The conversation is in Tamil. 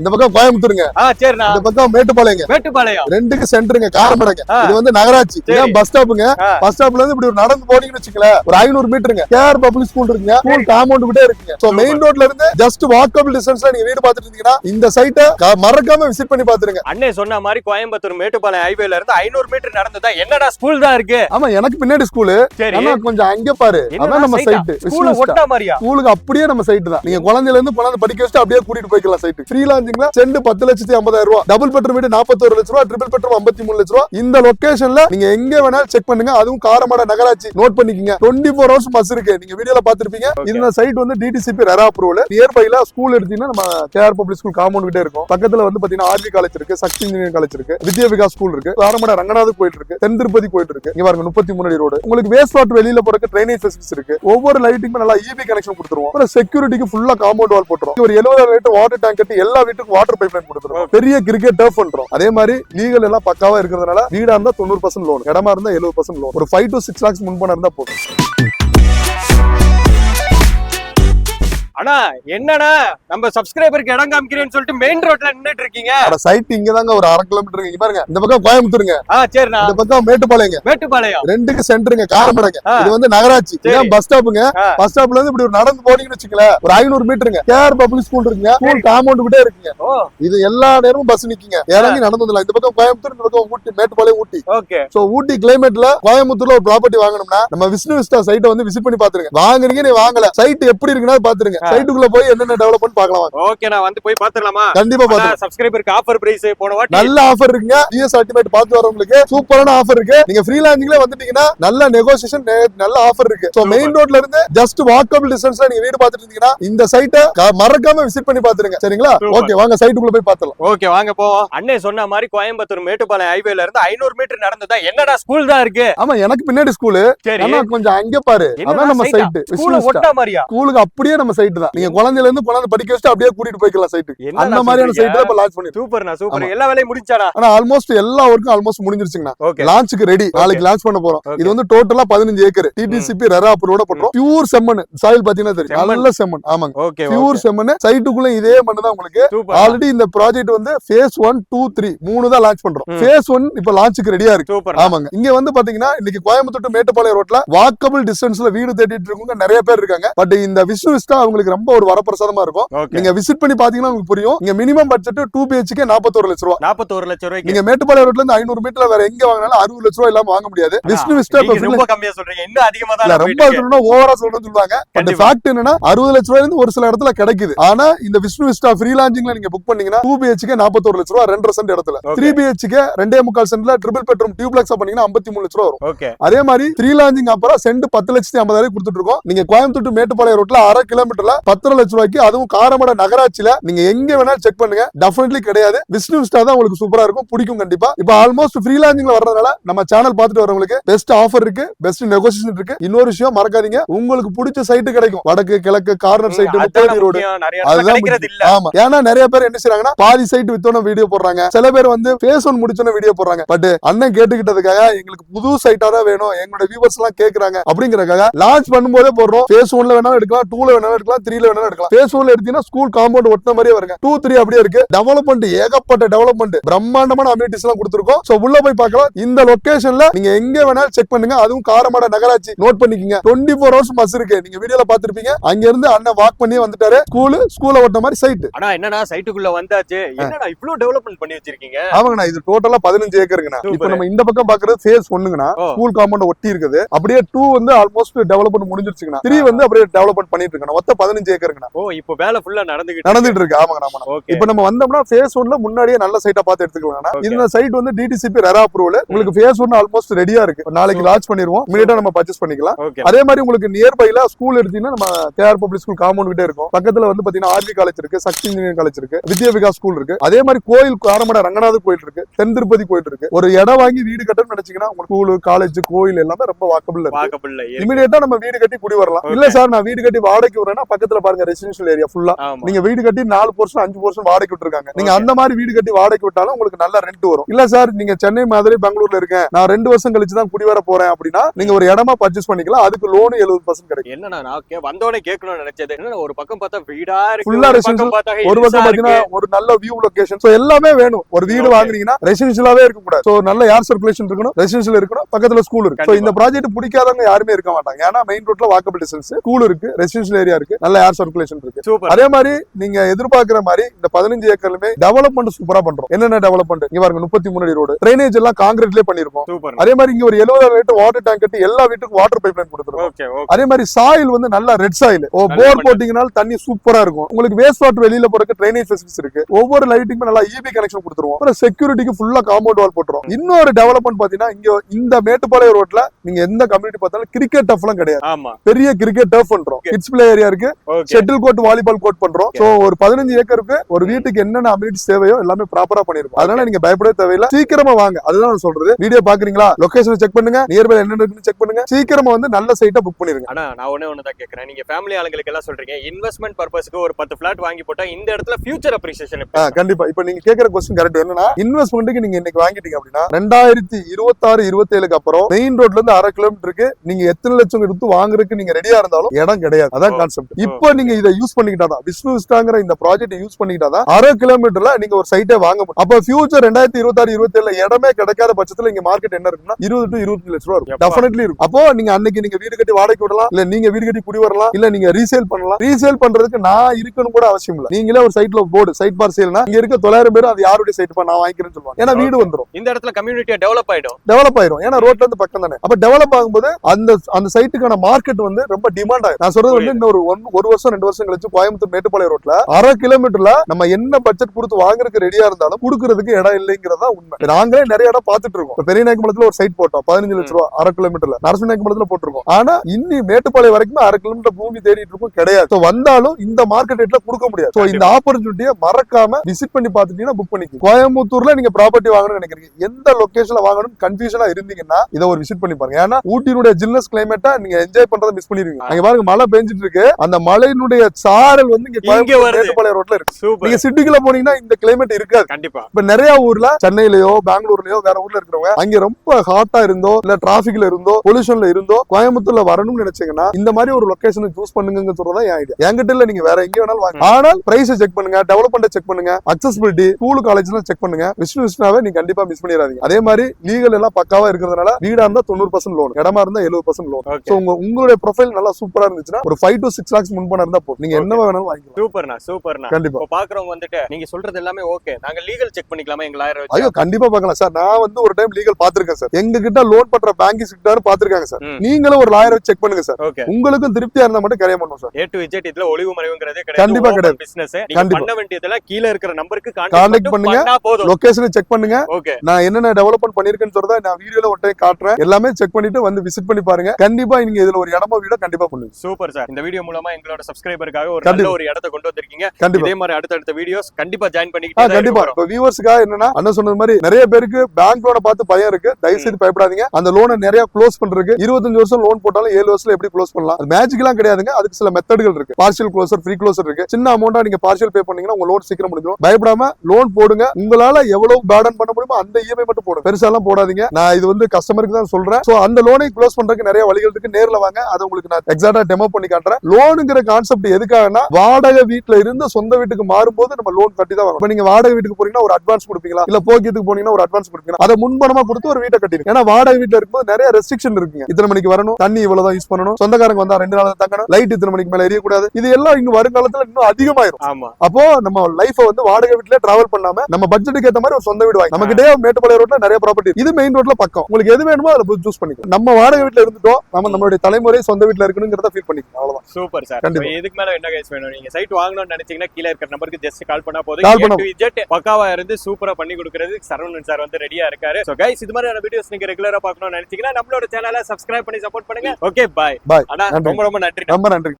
இந்த பக்கம் கோயம்புத்தூருங்க. இந்த பக்கம் மேட்டுப்பாளையங்க. மேட்டுப்பாளையம். ரெண்டுக்கு சென்டருங்க காரமடைங்க. இது வந்து நகராட்சி. பஸ் ஸ்டாப்புங்க. பஸ் ஸ்டாப்ல இருந்து இப்படி ஒரு நடந்து போனீங்கன்னு வச்சுக்கல ஒரு ஐநூறு மீட்டருங்க. கேஆர் பப்ளிக் ஸ்கூல் இருக்குங்க. ஸ்கூல் காம்பவுண்ட் விட்டே இருக்குங்க. சோ மெயின் ரோட்ல இருந்து ஜஸ்ட் வாக்கபிள் டிஸ்டன்ஸ்ல நீங்க வீடு பாத்துட்டு இருந்தீங்கன்னா இந்த சைட்டை மறக்காம விசிட் பண்ணி பாத்துருங்க அண்ணே சொன்ன மாதிரி கோயம்புத்தூர் மேட்டுப்பாளையம் ஹைவேல இருந்து ஐநூறு மீட்டர் நடந்ததா என்னடா ஸ்கூல் தான் இருக்கு? ஆமா எனக்கு பின்னாடி ஸ்கூலு ஆனா கொஞ்சம் அங்க பாரு. அதான் நம்ம சைட் ஸ்கூலுக்கு அப்படியே நம்ம சைட் தான். நீங்க குழந்தையில இருந்து குழந்தை படிக்க வச்சுட்டு அப்படியே கூட்டிட்டு போய்க்கலாம் சைட் ஃப்ரீ லான்ச்சிங்ல செண்டு பத்து லட்சத்தி ஐம்பதாயிரம் ரூபாய் டபுள் பெட்ரூம் வீடு நாற்பத்தோரு லட்ச ரூபா ட்ரிபிள் பெட்ரூம் ஐம்பத்தி மூணு லட்ச ரூபா. இந்த லொகேஷன்ல நீங்க எங்க வேணாலும் செக் பண்ணுங்க. அதுவும் காரமாட நகராட்சி. நோட் பண்ணிக்கங்க. டுவெண்ட்டி ஃபோர் ஹவர்ஸ் பஸ் இருக்கு. நீங்க வீடியோல பாத்திருப்பீங்க. இந்த சைட் வந்து டிடிசிபி ரெரா அப்ரூவல் நியர்பைல ஸ்கூல் எடுத்தீங்கன்னா நம்ம கேஆர் பப்ளிக் ஸ்கூல் காம்பவுண்ட் கிட்டே இருக்கும். பக்கத்துல வந்து பாத்தீங்கன்னா ஆர்வி காலேஜ் இருக்கு. சக்தி இன்ஜினியரிங் காலேஜ் இருக்கு. வித்யா விகாஸ் ஸ்கூல் இருக்கு. காரமட ரங்கநாத கோயில் இருக்கு. தென் திருப்பதி கோயில் இருக்கு. இங்க பாருங்க முப்பத்தி மூணு அடி ரோடு உங்களுக்கு வேஸ்ட் வாட்டர் வெளியில போறதுக்கு ட்ரைனேஜ் ஃபெசிலிட்டிஸ் இருக்கு. ஒவ்வொரு லைட்டுக்கும் நல்லா இபி கனெக்ஷன் கொடுத்துருவோம். செக்யூரிட்டிக்கு ஃபுல்லா காம்பவுண்ட் வால் போட்டுரும் ஒரு எழுபதாயிரம் லிட்டர் வாட்டர் டேங்க் எல்லா வீட்டுக்கும் வாட்டர் பைப் லைன் கொடுத்துருவோம் பெரிய கிரிக்கெட் டர்ஃப் பண்றோம். அதே மாதிரி லீகல் எல்லாம் பக்காவா இருக்கிறதுனால வீடா இருந்தா தொண்ணூறு பர்சன்ட் லோன் இடமா இருந்தா எழுபது பர்சன்ட் லோன் ஒரு ஃபைவ் டு சிக்ஸ் லேக்ஸ் முன்பணம் இருந்தா போதும். அண்ணா என்னண்ணா நம்ம சப்ஸ்கிரைபருக்கு இடம் காமிக்கிறேன்னு சொல்லிட்டு மெயின் ரோட்ல நின்னுட்டு இருக்கீங்க? சைட் இங்க தாங்க ஒரு அரை கிலோமீட்டர் இங்க பாருங்க இந்த பக்கம் கோயம்புத்தூருங்க. ஆ சரிண்ணா. இந்த பக்கம் மேட்டுப்பாளையங்க. மேட்டுப்பாளையம். ரெண்டுக்கு சென்டருங்க காரமடைங்க. இது வந்து நகராட்சி. பஸ் ஸ்டாப்புங்க. பஸ் ஸ்டாப்ல இருந்து இப்படி ஒரு நடந்து போனீங்கன்னு வச்சுக்கல ஒரு ஐநூறு மீட்டருங்க. கேஆர் பப்ளிக் ஸ்கூல் இருக்குங்க. ஸ்கூல் காம்பவுண்ட் விட்டே இருக்குங்க. இது எல்லா நேரமும் பஸ் நிக்குங்க. இறங்கி நடந்து வந்துடலாம். இந்த பக்கம் கோயம்புத்தூர் இந்த பக்கம் ஊட்டி மேட்டுப்பாளையம் ஊட்டி. ஓகே. சோ ஊட்டி கிளைமேட்ல கோயம்புத்தூர்ல ஒரு ப்ராப்பர்ட்டி வாங்கணும்னா நம்ம விஷ்ணு விஸ்டா சைட்டை வந்து விசிட் பண்ணி பாத்துருங்க வாங்குறீங்க நீ வாங்கல. சைட் எப்படி இருக்குன்னா பாத்துருங்க. சைட்டுக்குள்ள போய் என்னென்ன டெவலப்மெண்ட் பார்க்கலாம். ஓகே நான் வந்து போய் பாத்துடலாமா கண்டிப்பா பாத்துருங்க சப்ஸ்கிரைபருக்கு ஆஃபர் பிரைஸ் போன வாட்டி நல்ல ஆஃபர் இருக்குங்க. ஜிஎஸ் அல்டிமேட் பார்த்து வரவங்களுக்கு சூப்பரான ஆஃபர் இருக்கு. நீங்க ஃப்ரீலான்சிங்ல வந்துட்டீங்கன்னா நல்ல நெகோசியேஷன் நல்ல ஆஃபர் இருக்கு. சோ மெயின் ரோட்ல இருந்து ஜஸ்ட் வாக்கபிள் டிஸ்டன்ஸ்ல நீங்க வீடு பார்த்துட்டு இருந்தீங்கன்னா இந்த சைட்டை மறக்காம விசிட் பண்ணி பாத்துருங்க சரிங்களா. ஓகே வாங்க சைட்டுக்குள்ள போய் பாத்துலாம் ஓகே வாங்க போவோம் அண்ணே சொன்ன மாதிரி கோயம்புத்தூர் மேட்டுப்பாளையம் ஹைவேல இருந்து ஐநூறு மீட்டர் நடந்ததா? என்னடா ஸ்கூல் தான் இருக்கு? ஆமா எனக்கு பின்னாடி ஸ்கூலு ஆனா கொஞ்சம் அங்க பாரு. அதான் நம்ம சைட் ஸ்கூல ஒட்டா மாதிரியா? ஸ்கூலுக்கு அப்படியே நம்ம சைட் தான் நீங்க குழந்தையில இருந்து குழந்தை படிக்க வச்சுட்டு அப்படியே கூட்டிட்டு போய்க்கலாம் சைட்டுக்கு அந்த மாதிரியான சைட் தான் இப்ப லான்ச் பண்ணி சூப்பர் ஆமா. எல்லா வேலையும் முடிச்சாடா ஆனா ஆல்மோஸ்ட் எல்லா ஒர்க்கும் ஆல்மோஸ்ட் முடிஞ்சிருச்சுங்கண்ணா. லான்ச்சுக்கு ரெடி நாளைக்கு லான்ச் பண்ண போறோம். இது வந்து டோட்டலா பதினஞ்சு ஏக்கர். டிடிசிபி ரெரா அப்ரூவோட பண்றோம். பியூர் செம்மன் சாயில் பாத்தீங்கன்னா தெரியும். செம்மண். நல்ல செம்மன் ஆமாங்க. பியூர் செம்மன் சைட்டுக்குள்ள இதே தான் உங்களுக்கு. சூப்பர் ஆல்ரெடி இந்த ப்ராஜெக்ட் வந்து ஃபேஸ் ஒன் டூ த்ரீ மூணு தான் லான்ச் பண்றோம். ஃபேஸ் ஒன் இப்ப லான்ச்சுக்கு ரெடியா இருக்கு. சூப்பர் ஆமாங்க. இங்க வந்து பாத்தீங்கன்னா இன்னைக்கு கோயம்புத்தூர் மேட்டுப்பாளையம் ரோட்ல வாக்கபிள் டிஸ்டன்ஸ்ல வீடு தேடிட்டு இருக்கவங்க நிறைய பேர் இருக்காங்க. பட் இந்த விஷ்ணு விஸ்டா அவங்களுக்கு ரொம்ப ஒரு வரப்பிரசாதமா இருக்கும். நீங்க விசிட் பண்ணி பாத்தீங்கன்னா உங்களுக்கு புரியும். இங்க மினிமம் பட்ஜெட் டூ பிஹெச்கே நாற்பத்தோரு லட்ச ரூபா. நாற்பத்தோரு லட்சம் ரூபாய்க்கு. நீங்க மேட்டுப்பாளையம் ரோட்ல இருந்து ஐநூறு மீட்டர்ல வேற எங்க வாங்கினாலும் அறுபது லட்ச ரூபா இல்லாம வாங்க முடியாது. விஷ்ணு விஸ்டா ரொம்ப கம்மியா சொல்றீங்க. இன்னும் அதிகமா தான் ரொம்ப சொல்லணும் ஓவரா சொல்லுவாங்க பட் கண்டிப்பா. ஃபேக்ட் என்னன்னா அறுபது லட்ச ரூபாய் இருந்து ஒரு சில இடத்துல கிடைக்குது. ஆனா இந்த விஷ்ணு விஸ்டா ஃப்ரீ லான்ச்சிங்ல நீங்க புக் பண்ணீங்கன்னா டூ பிஹெச்கே நாற்பத்தோரு லட்ச ரூபா ரெண்டரை சென்ட் இடத்துல. த்ரீ பிஹெச்கே ரெண்டே முக்கால் சென்ட்ல ட்ரிபிள் பெட்ரூம் டியூப்ளெக்ஸ் பண்ணீங்கன்னா ஐம்பத்தி மூணு லட்ச ரூபா வரும். அதே மாதிரி த்ரீ லான்ச்சிங் அப்புறம் சென்ட் பத்து லட்சத்தி ஐம்பதாயிரம் கொடுத்துட்டு இருக்கோம். நீங்க கோயம்புத்தூர் மேட்டுப்பாளையம் ரோட்ல அரை கிலோமீட்டர்ல பத்தரை லட்ச ரூபாய்க்கு அதுவும் காரமட நகராட்சியில நீங்க எங்க வேணாலும் செக் பண்ணுங்க. டெஃபினெட்லி கிடையாது. விஷ்ணு விஸ்டா தான் உங்களுக்கு சூப்பரா இருக்கும். பிடிக்கும் கண்டிப்பா. இப்போ ஆல்மோஸ்ட் ஃப்ரீ லான்ச்சிங்ல வர்றதுனால நம்ம சேனல் பார்த்துட்டு வரவங்களுக்கு பெஸ்ட் ஆஃபர் இருக்கு. பெஸ்ட் நெகோசியேஷன் இருக்கு. இன்னொரு விஷயம் மறக்காதீங்க. உங்களுக்கு பிடிச்ச சைட்டு கிடைக்கும். வடக்கு கிழக்கு கார்னர் சைட்டு முப்பது ரோடு அதுதான் ஆமா. ஏன்னா நிறைய பேர் என்ன செய்றாங்கன்னா பாதி சைட் வித்தோன வீடியோ போடுறாங்க. சில பேர் வந்து ஃபேஸ் ஒன் முடிச்சோன வீடியோ போடுறாங்க. பட் அண்ணன் கேட்டுக்கிட்டதுக்காக எங்களுக்கு புது சைட்டா தான் வேணும். எங்களோட வியூவர்ஸ் எல்லாம் கேக்குறாங்க. அப்படிங்கறதுக்காக லான்ச் பண்ணும்போதே போடுறோம். ஃபேஸ் ஒன்ல வேணாலும் எடுக்கலாம். டூல வேணாலும் எடுக்கலாம். த்ரீல வேணாலும் எடுக்கலாம். ஃபேஸ் ஒன்ல எடுத்தீங்கன்னா ஸ்கூல் காம்பவுண்ட் ஒட்டின மாதிரியே வருங்க. டூ த்ரீ அப்படியே இருக்கு. டெவலப்மெண்ட் ஏகப்பட்ட டெவலப்மெண்ட் பிரம்மாண்டமான அம்யூனிட்டிஸ் எல்லாம் கொடுத்துருக்கோம். சோ உள்ள போய் பார்க்கலாம். இந்த லொகேஷன்ல நீங்க எங்க வேணாலும் செக் பண்ணுங்க. அதுவும் காரமாட நகராட்சி நோட் பண்ணிக்கங்க. டுவெண்ட்டி ஃபோர் ஹவர்ஸ் பஸ் இருக்கு. நீங்க வீடியோல பாத்திருப்பீங்க அங்க இருந்து அண்ணன் வாக் பண்ணி வந்துட்டாரு. ஸ்கூலு ஸ்கூல ஓட்ட மாதிரி சைட் ஆனா என்னடா சைட்டுக்குள்ள வந்தாச்சு? என்னடா இவ்ளோ டெவலப்மெண்ட் பண்ணி வச்சிருக்கீங்க? ஆமாங்கண்ணா இது டோட்டலா பதினஞ்சு ஏக்கருங்கண்ணா. இப்போ நம்ம இந்த பக்கம் பாக்குறது ஃபேஸ் ஒண்ணுங்கண்ணா. ஸ்கூல் காம்பவுண்ட் ஒட்டி இருக்குது. அப்படியே டூ வந்து ஆல்மோஸ்ட் டெவலப்மெண்ட் முடிஞ்சிருச்சுங்கண்ணா. த்ரீ வந்து அப்படியே டெவலப்மெண்ட் பண்ணிட்டு இருக்கணும். மொத்தம் பதினஞ்சு ஏக்கருங்கண்ணா. ஓ இப்போ வேலை ஃபுல்லா நடந்துகிட்டு நடந்துட்டு இருக்கு. ஆமாங்கண்ணா ஆமாண்ணா. ஓகே. இப்போ நம்ம வந்தோம்னா ஃபேஸ் ஒன்ல முன்னாடியே நல்ல சைட்டா பார்த்து எடுத்துக்கலாம். இந்த சைட் வந்து டிடிசிபி ரெரா அப்ரூவல் உங்களுக்கு ஃபேஸ் ஒன் ஆல்மோஸ்ட் ரெடியா இருக்கு. நாளைக்கு லான்ச் பண்ணிடுவோம். இமீடியட்டா நம்ம பர்ச்சேஸ் பண்ணிக்கலாம். அதே மாதிரி உங்களுக்கு நியர்பைல ஸ்கூல் எடுத்தீங்கன்னா நம்ம கேஆர் பப்ளிக் ஸ்கூல் காம்பவுண்ட் கிட்டே இருக்கும். பக்கத்துல வந்து பாத்தீங்கன்னா ஆர்வி காலேஜ் இருக்கு சக்தி இன்ஜினியரிங் காலேஜ் இருக்கு வித்யா விகாஸ் ஸ்கூல் இருக்கு. அதே மாதிரி கோயில் காரமட ரங்கநாத கோயில் இருக்கு தென் திருப்பதி கோயில் இருக்கு. ஒரு இடம் வாங்கி வீடு கட்டணும்னு நினைச்சீங்கன்னா உங்களுக்கு ஸ்கூல் காலேஜ் கோயில் எல்லாமே ரொம்ப வாக்கபிள் இருக்கு. இமீடியட்டா நம்ம வீடு கட்டி குடி வரலாம். இல்ல சார் நான் வீடு கட்டி வாடகைக்கு வரேன்னா பக்கத்துல பாருங்க ரெசிடென்ஷியல் ஏரியா ஃபுல்லா நீங்க வீடு கட்டி நாலு போர்ஷன் அஞ்சு போர்ஷன் வாடகைக்கு விட்டுருக்காங்க. நீங்க. அந்த மாதிரி வீடு கட்டி வாடகைக்கு விட்டாலும் உங்களுக்கு நல்ல ரெண்ட் வரும். இல்ல சார் நீங்க சென்னை மாதிரி பெங்களூர்ல இருக்கேன். நான் ரெண்டு வருஷம் கழிச்சு தான் குடி வர போறேன் அப்படின்னா நீங்க ஒரு இடமா பர்ச்சேஸ் பண்ணிக்கலாம். அதுக்கு லோனு எழுபது பர்சன்ட் கிடைக்கும். நான் கே- வந்தோடனே கேட்கணும்னு நினைச்சது. என்ன ஒரு பக்கம் பார்த்தா வீடா Full ஆ ஒரு பக்கம் பாத்தீங்கன்னா. ஒரு நல்ல வியூ லொகேஷன் சோ எல்லாமே வேணும். ஒரு வீடு. வாங்குறீங்கன்னா ரெசிடென்ஷியலாவே இருக்க கூடாது சோ நல்ல ஏர் சர்க்குலேஷன் இருக்கணும் ரெசிடென்ஷியல் இருக்கணும் பக்கத்துல ஸ்கூல் இருக்கு. சோ. இந்த ப்ராஜெக்ட் பிடிக்காதவங்க யாருமே இருக்க மாட்டாங்க. ஏன்னா மெயின் ரோட்ல வாக்கபிள் டிஸ்டன்ஸ் ஸ்கூல் இருக்கு ரெசிடென்ஷியல் ஏரியா இருக்கு. நல்ல ஏர் சர்க்குலேஷன் இருக்கு. சூப்பர் அதே மாதிரி நீங்க எதிர்பார்க்கிற மாதிரி இந்த பதினஞ்சு ஏக்கர்லுமே டெவலப்மெண்ட் சூப்பரா பண்றோம். என்னென்ன டெவலப்மெண்ட் இங்க பாருங்க முப்பத்தி மூணு அடி ரோடு ட்ரைனேஜ் எல்லாம் காங்கிரீட்லயே பண்ணிருக்கோம். அதே மாதிரி இங்க ஒரு எழுபதாயிரம் லிட்டர் வாட்டர் டேங்க் கட்டி எல்லா வீட்டுக்கும் வாட்டர் பைப் லைன் கொடுத்துருக்கோம் அதே மாதிரி சாயில் வந்து நல்ல ரெட் சாயில் ஓ போர். போட்டீங்கனால தண்ணி சூப்பரா இருக்கும். உங்களுக்கு வேஸ்ட் வாட்டர் வெளியில போறதுக்கு ட்ரைனேஜ் ஃபெசிலிட்டிஸ் இருக்கு. ஒவ்வொரு லைட்டுக்கும் நல்லா இபி கனெக்ஷன் கொடுத்துருவோம். அப்புறம் செக்யூரிட்டிக்கு ஃபுல்லா காம்பவுண்ட் வால் போட்டுரும் இன்னொரு டெவலப்மெண்ட் பாத்தீங்கன்னா இங்க இந்த மேட்டுப்பாளையம் ரோட்ல நீங்க எந்த கம்யூனிட்டி பார்த்தாலும் கிரிக்கெட் டஃப் எல்லாம் கிடையாது. பெரிய கிரிக்கெட் டர்ஃப் பண்றோம். கிட்ஸ் பிளே ஏரியா இருக்கு. ஷட்டில் கோர்ட் வாலிபால் கோர்ட் பண்றோம். சோ ஒரு பதினஞ்சு ஏக்கருக்கு ஒரு வீட்டுக்கு என்னென்ன அம்யூனிட்டிஸ் தேவையோ எல்லாமே ப்ராப்பரா பண்ணிருக்கோம் அதனால நீங்க பயப்படவே தேவையில்ல. சீக்கிரமா வாங்க. அதுதான் நான் சொல்றது. வீடியோ பாக்குறீங்களா? லொகேஷன் செக் பண்ணுங்க. நியர்பை என்ன இருக்குன்னு செக் பண்ணுங்க. சீக்கிரமா வந்து நல்ல சைட்டை புக் பண்ணிருங்க. ஆனா நான் ஒண்ணே ஒண்ணு தான் கேக்குறேன். நீங்க ஃபேமிலி ஆளுங்களுக்கு எல்லாம் சொல்றீங்க. இன்வெஸ்ட்மெண்ட் பர்பஸ்க்கு ஒரு பத்து பிளாட் வாங்கி போட்டா இந்த இடத்துல ஃபியூச்சர் அப்ரிசியேஷன் கண்டிப்பா. இப்ப நீங்க கேக்குற கொஸ்டின் கரெக்ட் என்னன்னா இன்வெஸ்ட்மெண்ட்டுக்கு நீங்க இன்னைக்கு வாங்கிட்டீங்க அப்படின்னா ரெண்டாயிரத்தி இருபத்தாறு இருபத்தேழுக்கு அப்புறம் மெயின் ரோட்ல இருந்து அரை கிலோமீட்டருக்கு நீங்க எத்தனை லட்சம் எடுத்து வாங்குறதுக்கு நீங்க ரெடியா இருந்தாலும் இடம் கிடையாது. அதான். கான்செப்ட் இப்போ நீங்க இதை யூஸ் பண்ணிக்கிட்டாதான். விஷ்ணு விஸ்டாங்கிற இந்த ப்ராஜெக்ட் யூஸ் பண்ணிக்கிட்டாதான் அரை கிலோமீட்டர்ல நீங்க ஒரு சைட்டே வாங்க முடியும். அப்ப ஃபியூச்சர் ரெண்டாயிரத்தி இருபத்தாறு இருபத்தேழுல இடமே கிடைக்காத பட்சத்துல இங்க மார்க்கெட் என்ன இருக்குன்னா இருபது டு இருபத்தி லட்சம் ரூபா இருக்கும். டெஃபினெட்லி இருக்கும். அப்போ நீங்க அன்னைக்கு நீங்க வீடு கட்டி வாடகை விடலாம் இல்ல நீங்க வீடு கட்டி குடி வரலாம் இல்ல நீங்க ரீசேல் பண்ணலாம். ரீசேல் பண்றதுக்கு நான் இருக்கணும் கூட அவசியம் இல்ல. நீங்களே ஒரு சைட்ல போர்டு சைட் பார் சேல்னா இங்க இருக்க தொள்ளாயிரம் பேர் அது யாருடைய சைட் நான் வாங்கிக்கிறேன்னு சொல்லுவாங்க. ஏன்னா வீடு வந்துரும். இந்த இடத்துல கம்யூனிட்டியா டெவலப் ஆயிடும். டெவலப் ஆயிரும். ஏன்னா ரோட்ல இருந்து பக்கம் தானே. அப்ப டெவலப் ஆகும்போது அந்த அந்த சைட்டுக்கான மார்க்கெட் வந்து ரொம்ப டிமாண்ட் ஆகும் நான் சொல்றது வந்து இன்னொரு ஒன் ஒரு வருஷம் ரெண்டு வருஷம் கழிச்சு கோயம்புத்தூர் மேட்டுப்பாளையம் ரோட்ல அரை கிலோமீட்டர்ல நம்ம என்ன பட்ஜெட் கொடுத்து வாங்குறதுக்கு ரெடியா இருந்தாலும் கொடுக்கறதுக்கு இடம் இல்லைங்கிறதா உண்மை. நாங்களே நிறைய இடம் பார்த்துட்டு இருக்கோம். பெரிய நாயக்கம்பலத்துல ஒரு சைட் போட்டோம் பதினஞ்சு லட்ச ரூபா அரை கிலோமீட்டர்ல நரசிம்ம போட்டிருக்கோம். ஆனா இன்னி மேட்டுப்பாளையம் வரைக்கும் அரை கிலோமீட்டர் பூமி தேடிட்டு இருக்கும் கிடையாது. வந்தாலும் இந்த மார்க்கெட் ரேட்ல கொடுக்க முடியாது. இந்த ஆப்பர்ச்சுனிட்டியை மறக்காம விசிட் பண்ணி பார்த்துட்டீங்கன்னா புக் பண்ணிக்கோ கோயம்புத்தூர்ல நீங்க ப்ராப்பர்ட்டி வாங்கணும்னு நினைக்கிறீங்க. எந்த லொகேஷன்ல வாங்கணும் கன்ஃபியூஷனா இருந்தீங்கன்னா இதை ஒரு விசிட் பண்ணி பாருங்க. ஏன்னா ஊட்டியினுடைய ஜில்னஸ் கிளைமேட்டா நீங்க என்ஜாய் பண்றதை மிஸ் பண்ணிருவீங்க அங்க பாருங்க மழை பெஞ்சிட்டு இருக்கு. அந்த மழையினுடைய சாரல் வந்து இங்க. மேட்டுப்பாளையம் ரோட்ல இருக்கு. நீங்க சிட்டிக்குள்ள போனீங்கன்னா இந்த கிளைமேட் இருக்காது. கண்டிப்பா. இப்ப நிறைய ஊர்ல சென்னையிலயோ பெங்களூர்லயோ வேற ஊர்ல இருக்கிறவங்க அங்க ரொம்ப ஹாட்டா இருந்தோ இல்ல டிராபிக்ல இருந்தோ பொல்யூஷன்ல இருந்தோ கோயம்புத்தூர்ல வரணும்னு நினைச்சீங்கன்னா இந்த மாதிரி ஒரு லொகேஷனை சூஸ் பண்ணுங்க சொல்றதா என் ஐடியா என்கிட்ட இல்ல நீங்க வேற எங்க வேணாலும் வாங்க. ஆனால் பிரைஸ் செக் பண்ணுங்க டெவலப்மெண்ட் செக் பண்ணுங்க அக்சசிபிலிட்டி ஸ்கூல் காலேஜ்லாம் செக் பண்ணுங்க. விஷ்ணு விஷ்ணாவை நீங்க கண்டிப்பா மிஸ் பண்ணிடாதீங்க. அதே மாதிரி லீகல் எல்லாம் பக்காவா இருக்கிறதுனால வீடா இருந்தா தொண்ணூறு பர்சன்ட் லோன் இடமா இருந்தா எழுபது பர்சன்ட் லோன் உங்களுடைய ப்ரொஃபைல் நல்லா சூப்பரா இருந்துச்சுன்னா ஒரு ஃபைவ் டு சிக்ஸ் லாக்ஸ் முன்பணம் இருந்தா போதும் நீங்க என்ன வேணாலும் வாங்கிக்கலாம். சூப்பர்ண்ணா சூப்பர்ண்ணா. கண்டிப்பா. இப்போ பாக்குறவங்க வந்துட்டு நீங்க சொல்றது எல்லாமே ஓகே நாங்க லீகல் செக் பண்ணிக்கலாமா? எங்க லாயர் ஐயோ கண்டிப்பா பார்க்கலாம் சார். நான் வந்து ஒரு டைம் லீகல் பாத்திருக்கேன் சார். எங்க கிட்ட லோன் பண்ற பேங்கிங் கிட்ட பாத்திருக்காங்க சார். நீங்களும் ஒரு லாயரை செக் பண்ணுங்க சார். ஓகே உங்களுக்கும் திருப்தியா இருந்தா மட்டும் கரைய பண்ணுவோம் சார். ஏ டு இஜெட் இதுல ஒளிவு மறைவுங்கிறதே கண்டிப்பா கிடையாது. பிசினஸ் நீங்க. பண்ண வேண்டியதெல்லாம் கீழ இருக்கிற நம்பருக்கு கான்டாக்ட் பண்ணுங்க. லொகேஷனை செக் பண்ணுங்க. ஓகே நான் என்னென்ன டெவலப்மெண்ட் பண்ணிருக்கேன்னு சொல்றத நான் வீடியோல ஒரு டைம் காட்டுறேன். எல்லாமே செக் பண்ணிட்டு வந்து விசிட் பண்ணி பாருங்க. கண்டிப்பா நீங்க இதுல ஒரு இடமா வீடோ கண்டிப்பா பண்ணுங்க சூப்பர் சார் இந்த வீடியோ மூலமா எங்களோட சப்ஸ்கிரைபருக்காக ஒரு நல்ல. ஒரு இடத்தை கொண்டு வந்திருக்கீங்க. இதே மாதிரி அடுத்தடுத்த வீடியோஸ் கண்டிப்பா ஜாயின் பண்ணிக்கிட்டே கண்டிப்பா. இப்ப வியூவர்ஸ்க்காக என்னன்னா அண்ணன் சொன்னது மாதிரி நிறைய பேருக்கு பேங்க் லோனை பார்த்து பயம் இருக்கு. தயவு செய்து பயப்படாதீங்க. அந்த லோனை நிறைய க்ளோஸ் பண்றதுக்கு இருபத்தஞ்சு வருஷம் லோன் போட்டாலும் ஏழு வருஷத்துல எப்படி க்ளோஸ் பண்ணலாம்? அது மேஜிக் எல்லாம் கிடையாதுங்க. அதுக்கு சில மெத்தட்கள் இருக்கு. பார்ஷியல் க்ளோசர் ஃப்ரீ க்ளோசர் இருக்கு. சின்ன அமௌண்டா நீங்க பார்ஷியல் பே பண்ணீங்கன்னா உங்க லோன் சீக்கிரம் முடிஞ்சிடும். பயப்படாம லோன் போடுங்க. உங்களால எவ்வளவு பேர்டன் பண்ண முடியுமோ அந்த இஎம்ஐ மட்டும் போடுங்க. பெருசா எல்லாம் போடாதீங்க. நான் இது வந்து கஸ்டமருக்கு தான் சொல்றேன். சோ அந்த லோனை க்ளோஸ் பண்றதுக்கு நிறைய வழிகள் இருக்கு. நேர்ல வாங்க. அதை உங்களுக்கு நான் எக்ஸாக்டா டெமோ பண்ணி காட்டுறேன். லோனுங்கிற கான்செப்ட் எதுக்காகனா வாடகை வீட்ல இருந்து சொந்த வீட்டுக்கு மாறும்போது நம்ம லோன் கட்டி தான் இப்ப நீங்க வாடகை வீட்டுக்கு போறீங்கன்னா ஒரு அட்வான்ஸ் கொடுப்பீங்களா? இல்ல போக்கியத்துக்கு போனீங்கன்னா ஒரு அட்வான்ஸ் கொடுப்பீங்க அதை முன்பணமா கொடுத்து ஒரு வீட்டை கட்டிடுங்க. ஏன்னா வாடகை வீட்ல இருக்கும்போது நிறைய ரெஸ்ட்ரிக்ஷன் இருக்குங்க. இத்தனை மணிக்கு வரணும் தண்ணி இவ்வளவுதான் யூஸ் பண்ணணும் சொந்தக்காரங்க வந்தா ரெண்டு நாள் தங்கணும் லைட் இத்தனை மணிக்கு மேல எரியக்கூடாது. இது எல்லாம் இன்னும் வருங்காலத்துல இன்னும் அதிகமாயிரும். அப்போ நம்ம லைஃப வந்து வாடகை வீட்லயே டிராவல் பண்ணாம நம்ம பட்ஜெட்டுக்கு ஏத்த மாதிரி ஒரு சொந்த வீடு வாங்கி நம்ம கிட்டே மேட்டுப்பாளையம் ரோட்ல நிறைய ப்ராப்பர்ட்டி இது மெயின் ரோட்ல பக்கம். உங்களுக்கு எது வேணுமோ அதுல சூஸ் பண்ணிக்கலாம் நம்ம வாடகை வீட்ல இருந்துட்டோம் நம்ம நம்மளுடைய தலைமுறை சொந்த வீட்ல இருக்கணுங்கிறத ஃபீல் பண்ணிக்கலாம் அவ்வளவுதான். சூப்பர் சார் கண்டிப்பா. இதுக்கு மேல என்ன கைஸ் வேணும்? நீங்க சைட் வாங்கணும்னு நினைச்சீங்கன்னா கீழ இருக்கிற நம்பருக்கு ஜஸ்ட் கால் பண்ணா போதும். பண்ணா- ஏ டு இஜெட் பக்காவா இருந்து சூப்பரா பண்ணி கொடுக்கறது சரவணன் சார் வந்து ரெடியா இருக்காரு. சோ கைஸ் இது மாதிரியான வீடியோஸ் நீங்க ரெகுலரா பார்க்கணும்னு நினைச்சீங்கன்னா நம்மளோட சேனலை சப்ஸ்கிரைப் பண்ணி சப்போர்ட் பண்ணுங்க. Okay bye Bye. ஆனா. ரொம்ப ரொம்ப நன்றி. ரொம்ப நன்றி.